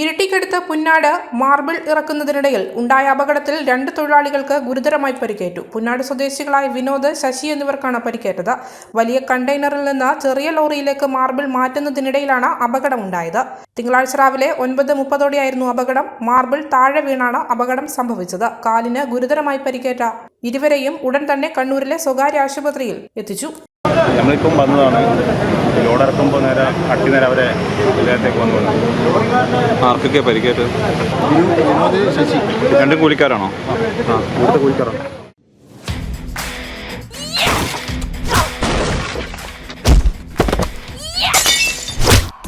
ഇരട്ടിക്കടുത്ത് Punnad marble ഇറക്കുന്നതിനിടയിൽ ഉണ്ടായ അപകടത്തിൽ രണ്ട് തൊഴിലാളികൾക്ക് ഗുരുതരമായി പരിക്കേറ്റു. പുന്നാട് സ്വദേശികളായ വിനോദ് ശശി എന്നിവർക്കാണ് പരിക്കേറ്റത്. വലിയ കണ്ടെയ്നറിൽ നിന്ന് ചെറിയ ലോറിയിലേക്ക് മാർബിൾ മാറ്റുന്നതിനിടയിലാണ് അപകടമുണ്ടായത്. തിങ്കളാഴ്ച രാവിലെ ഒൻപത് മുപ്പതോടെയായിരുന്നു അപകടം. മാർബിൾ താഴെ വീണാണ് അപകടം സംഭവിച്ചത്. കാലിന് ഗുരുതരമായി പരിക്കേറ്റ ഇരുവരെയും ഉടൻ തന്നെ കണ്ണൂരിലെ സ്വകാര്യ ആശുപത്രിയിൽ എത്തിച്ചു. നമ്മളിപ്പം വന്നതാണ് ഇറക്കുമ്പോൾ നേരെ അട്ടി നേരെ അവരെ ഇദ്ദേഹത്തേക്ക് വന്നു. ആർക്കൊക്കെ പരിക്കേറ്റ് ശശി രണ്ടും കൂലിക്കാരാണോ? ആ. ഇവിടുത്തെ കൂലിക്കറാണ്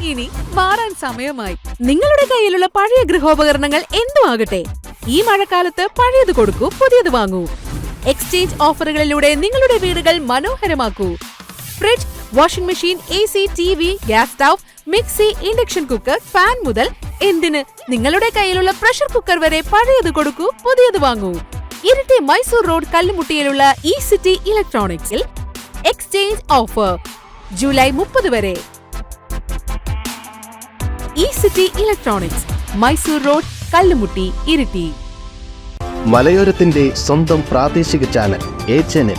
ഇനി മാറാൻ സമയമായി. നിങ്ങളുടെ കയ്യിലുള്ള പഴയ ഗൃഹോപകരണങ്ങൾ എന്തും ആകട്ടെ. ഈ മഴക്കാലത്ത് പഴയത് കൊടുക്കൂ പുതിയത് വാങ്ങൂ. എക്സ്ചേഞ്ച് ഓഫറുകളിലൂടെ നിങ്ങളുടെ വീടുകൾ മനോഹരമാക്കൂ. Fridge washing machine A C T V gas stove mixie induction cooker fan മുതൽ എന്തിന്? നിങ്ങളുടെ കയ്യിലുള്ള പ്രഷർ കുക്കർ വരെ പഴയത് കൊടുക്കൂ പുതിയത് വാങ്ങൂ. ഇരട്ടി മൈസൂർ റോഡ് കല്ലുമുട്ടിയിലുള്ള ഇ സിറ്റി ഇലക്ട്രോണിക്സിൽ എക്സ്ചേഞ്ച് ഓഫർ ജൂലൈ മുപ്പത് വരെ. E city electronics Mysore road Kallumutti Iritty. മലയോരത്തിന്റെ സ്വന്തം പ്രാദേശിക ചാനൽ എ ചാനൽ